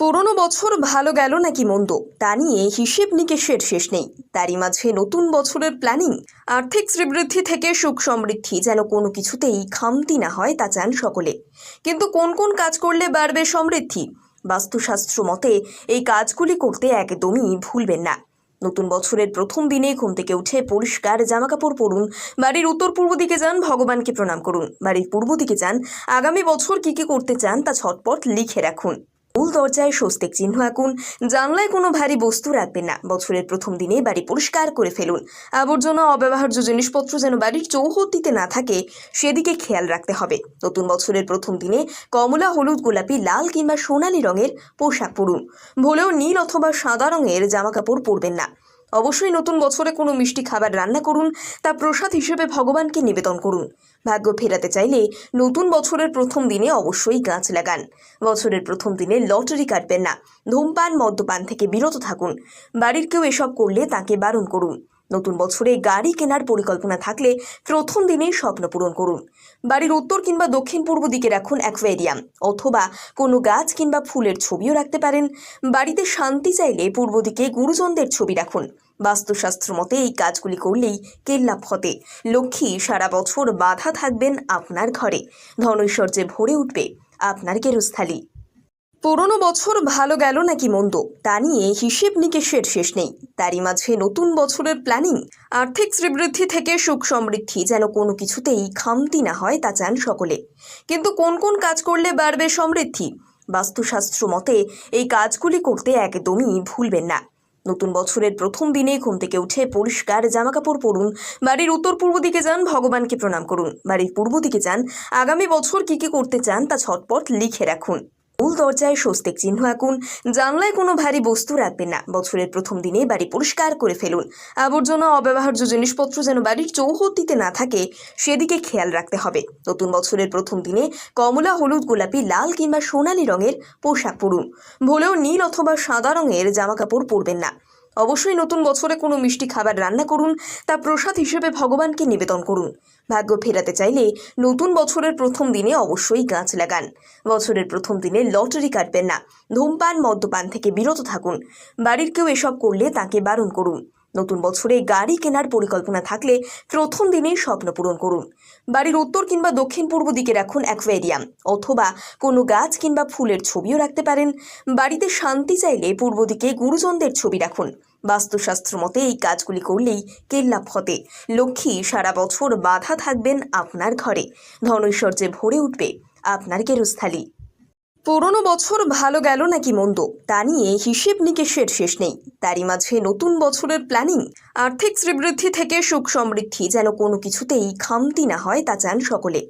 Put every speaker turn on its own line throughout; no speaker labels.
পুরনো বছর ভালো গেল নাকি মন্দ? তা নিয়ে হিসেব নিকেশের শেষ নেই। তারই মাঝে নতুন বছরের প্ল্যানিং আর্থিক শ্রীবৃদ্ধি থেকে সুখ সমৃদ্ধি যেন কোনো কিছুতেই খামতি না হয় তা চান সকলে। কিন্তু কোন কোন কাজ করলে বাড়বে সমৃদ্ধি? বাস্তুশাস্ত্র মতে, এই কাজগুলি করতে একদমই ভুলবেন না। নতুন বছরের প্রথম দিনে ঘুম থেকে উঠে পরিষ্কার জামাকাপড় পরুন, বাড়ির উত্তর পূর্ব দিকে যান, ভগবানকে প্রণাম করুন। বাড়ির পূর্ব দিকে যান, আগামী বছর কি কি করতে চান তা ছটপট লিখে রাখুন। মূল দরজায় স্বস্তিক চিহ্ন আঁকুন। জানলায় কোনো ভারী বস্তু রাখবেন না। বছরের প্রথম দিনে বাড়ি পরিষ্কার করে ফেলুন। আবর্জনা, অব্যবহার্য জিনিসপত্র যেন বাড়ির চৌহদ্দিতে না থাকে, সেদিকে খেয়াল রাখতে হবে। নতুন বছরের প্রথম দিনে কমলা, হলুদ, গোলাপি, লাল কিংবা সোনালি রঙের পোশাক পরুন। ভুলেও নীল অথবা সাদা রঙের জামাকাপড় পরবেন না। অবশ্যই নতুন বছরে কোনো মিষ্টি খাবার রান্না করুন, তা প্রসাদ হিসেবে ভগবানকে নিবেদন করুন। ভাগ্য ফেরাতে চাইলে নতুন বছরের প্রথম দিনে অবশ্যই গাছ লাগান। বছরের প্রথম দিনে লটারি কাটবেন না। ধূমপান, মদ্যপান থেকে বিরত থাকুন। বাড়ির কেউ এসব করলে তাকে বারণ করুন। নতুন বছরে গাড়ি কেনার পরিকল্পনা থাকলে প্রথম দিনেই স্বপ্ন পূরণ করুন। বাড়ির উত্তর কিংবা দক্ষিণ পূর্ব দিকে রাখুন অ্যাকোয়ারিয়াম, অথবা কোনো গাছ কিংবা ফুলের ছবিও রাখতে পারেন। বাড়িতে শান্তি চাইলে পূর্ব দিকে গুরুজনদের ছবি রাখুন। বাস্তুশাস্ত্র মতে এই কাজগুলি করলেই কেল্লাভ হতে লক্ষ্মী সারা বছর বাধা থাকবেন আপনার ঘরে। ধনৈশ্বর্যে ভরে উঠবে, আপনার কেরুস্থালী। পুরনো বছর ভালো গেল নাকি মন্দ? তা নিয়ে হিসেব নিকেশের শেষ নেই। তারই মাঝে নতুন বছরের প্ল্যানিং। আর্থিক শ্রীবৃদ্ধি থেকে সুখ সমৃদ্ধি যেন কোনো কিছুতেই খামতি না হয়, তা চান সকলে। কিন্তু কোন কোন কাজ করলে বাড়বে সমৃদ্ধি? বাস্তুশাস্ত্র মতে, এই কাজগুলি করতে একদমই ভুলবেন না। নতুন বছরের প্রথম দিনে ঘুম থেকে উঠে পরিষ্কার জামাকাপড় পরুন। বাড়ির উত্তর পূর্ব দিকে যান, ভগবানকে প্রণাম করুন। বাড়ির পূর্ব দিকে যান, আগামী বছর কি কি করতে চান তা ছটপট লিখে রাখুন। মূল দরজায় স্বস্তিক চিহ্ন আঁকুন। জানলায় কোনো ভারী বস্তু রাখবেন না। বছরের প্রথম দিনে বাড়ি পরিষ্কার করে ফেলুন। আবর্জনা, অব্যবহার্য জিনিসপত্র যেন বাড়ির চৌহদ্দিতে না থাকে, সেদিকে খেয়াল রাখতে হবে। নতুন বছরের প্রথম দিনে কমলা, হলুদ, গোলাপি, লাল কিংবা সোনালি রঙের পোশাক পরুন। ভুলেও নীল অথবা সাদা রঙের জামাকাপড় পরবেন না। অবশ্যই নতুন বছরে কোনো মিষ্টি খাবার রান্না করুন, তা প্রসাদ হিসেবে ভগবানকে নিবেদন করুন। ভাগ্য ফেরাতে চাইলে নতুন বছরের প্রথম দিনে অবশ্যই গাছ লাগান। বছরের প্রথম দিনে লটারি কাটবেন না। ধূমপান, মদ্যপান থেকে বিরত থাকুন। বাড়ির কেউ এসব করলে তাকে বারণ করুন। নতুন বছরে গাড়ি কেনার পরিকল্পনা থাকলে প্রথম দিনেই স্বপ্ন পূরণ করুন। বাড়ির উত্তর কিংবা দক্ষিণ পূর্ব দিকে রাখুন অ্যাকোয়ারিয়াম, অথবা কোনো গাছ কিংবা ফুলের ছবিও রাখতে পারেন। বাড়িতে শান্তি চাইলে পূর্ব দিকে গুরুজনদের ছবি রাখুন। বাস্তুশাস্ত্র মতে এই কাজগুলি করলেই কেল্লাভ হতে লক্ষ্মী সারা বছর বাধা থাকবেন আপনার ঘরে। ধনৈশ্বর্যে ভরে উঠবে, আপনার কেরুস্থালী পুরনো বছর ভালো গেল নাকি মন্দ? তা নিয়ে হিসেব নিকেশের শেষ নেই। তারই মাঝে নতুন বছরের প্ল্যানিং আর্থিক শ্রীবৃদ্ধি থেকে সুখ সমৃদ্ধি যেন কোনো কিছুতেই খামতি না হয় তা চান সকলে।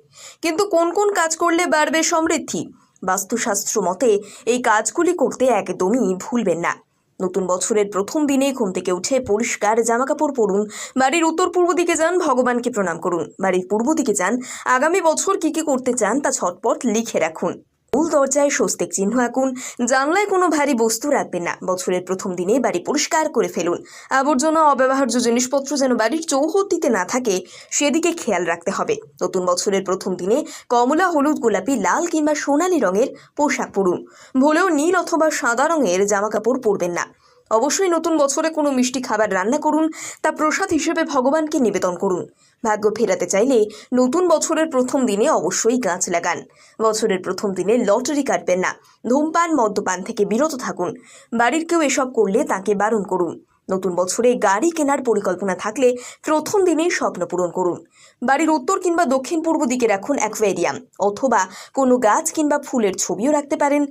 কিন্তু কোন কোন কাজ করলে বাড়বে সমৃদ্ধি? বাস্তুশাস্ত্র মতে, এই কাজগুলি করতে একদমই ভুলবেন না। নতুন বছরের প্রথম দিনে ঘুম থেকে উঠে পরিষ্কার জামাকাপড় পরুন, বাড়ির উত্তর পূর্ব দিকে যান, ভগবানকে প্রণাম করুন। বাড়ির পূর্ব দিকে যান, আগামী বছর কি কি করতে চান তা ছটপট লিখে রাখুন। মূল দরজায় স্বস্তিক চিহ্ন আঁকুন। জানলায় কোনো ভারী বস্তু রাখবেন না। বছরের প্রথম দিনে বাড়ি পরিষ্কার করে ফেলুন। আবর্জনা, অব্যবহার্য জিনিসপত্র যেন বাড়ির চৌহদ্দিতে না থাকে, সেদিকে খেয়াল রাখতে হবে। নতুন বছরের প্রথম দিনে কমলা, হলুদ, গোলাপি, লাল কিংবা সোনালি রঙের পোশাক পরুন। ভুলেও নীল অথবা সাদা রঙের জামাকাপড় পরবেন না। অবশ্যই নতুন বছরে কোনো মিষ্টি খাবার রান্না করুন, তা প্রসাদ হিসেবে ভগবানকে নিবেদন করুন। ভাগ্য ফেরাতে চাইলে নতুন বছরের প্রথম দিনে অবশ্যই গাছ লাগান। বছরের প্রথম দিনে লটারি কাটবেন না। ধূমপান, মদ্যপান থেকে বিরত থাকুন। বাড়ির কেউ এসব করলে তাকে বারণ করুন। নতুন বছরে গাড়ি কেনার পরিকল্পনা থাকলে প্রথম দিনেই স্বপ্ন পূরণ করুন। বাড়ির উত্তর কিংবা দক্ষিণ পূর্ব দিকে রাখুন অ্যাকোয়ারিয়াম, অথবা কোনো গাছ কিংবা ফুলের ছবিও রাখতে পারেন।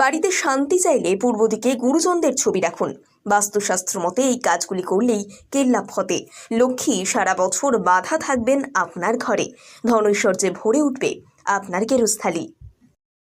বাড়িতে শান্তি চাইলে পূর্ব দিকে গুরুজনদের ছবি রাখুন। বাস্তুশাস্ত্র মতে এই কাজগুলি করলেই কেল্লাভ হতে লক্ষ্মী সারা বছর বাধা থাকবেন আপনার ঘরে। ধনৈশ্বর্যে ভরে উঠবে, আপনার কেরুস্থালী।